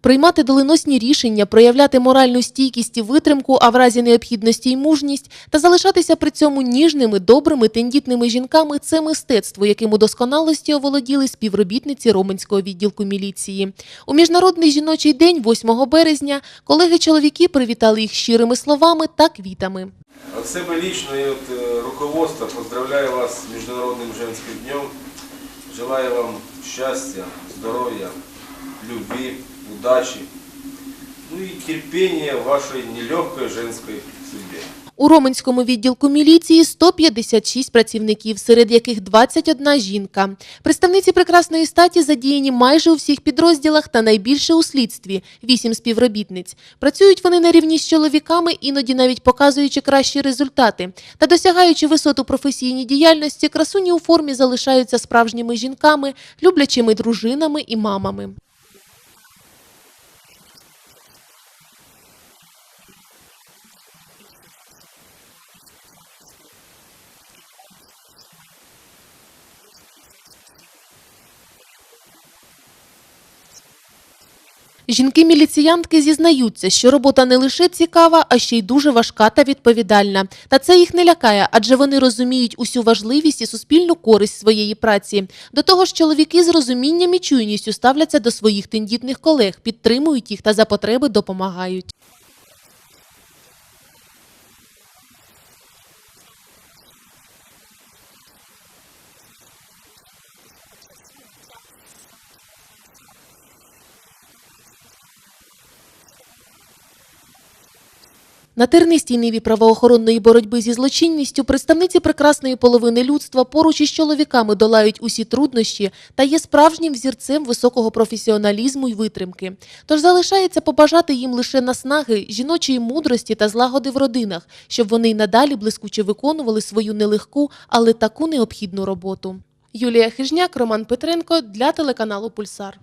Приймати доленосні рішення, проявляти моральну стійкість і витримку, а в разі необхідності й мужність, та залишатися при цьому ніжними, добрими, тендітними жінками це мистецтво, яким у досконалості оволоділи співробітниці Роменського відділку міліції. У міжнародний жіночий день, 8 березня, колеги-чоловіки привітали їх щирими словами та квітами. От себе лично и от э, руководства поздравляю вас с Международным женским днем. Желаю вам счастья, здоровья, любви, удачи, ну и терпения в вашей нелегкой женской. У Роменському відділку міліції 156 працівників, серед яких 21 жінка. Представниці прекрасної статі задіяні майже у всіх підрозділах та найбільше у слідстві – 8 співробітниць. Працюють вони на рівні з чоловіками, іноді навіть показуючи кращі результати. Та досягаючи висоту професійній діяльності, красуні у формі залишаються справжніми жінками, люблячими дружинами і мамами. Жінки-міліціянтки зізнаються, що робота не лише цікава, а ще й дуже важка та відповідальна. Та це їх не лякає, адже вони розуміють усю важливість і суспільну користь своєї праці. До того ж, чоловіки з розумінням і чуйністю ставляться до своїх тендітних колег, підтримують їх та за потреби допомагають. На тернистій ниві правоохоронної боротьби зі злочинністю представниці прекрасної половини людства поруч із чоловіками долають усі труднощі та є справжнім взірцем високого професіоналізму й витримки. Тож залишається побажати їм лише наснаги, жіночої мудрості та злагоди в родинах, щоб вони й надалі блискуче виконували свою нелегку, але таку необхідну роботу. Юлія Хижняк, Роман Петренко для телеканалу Пульсар.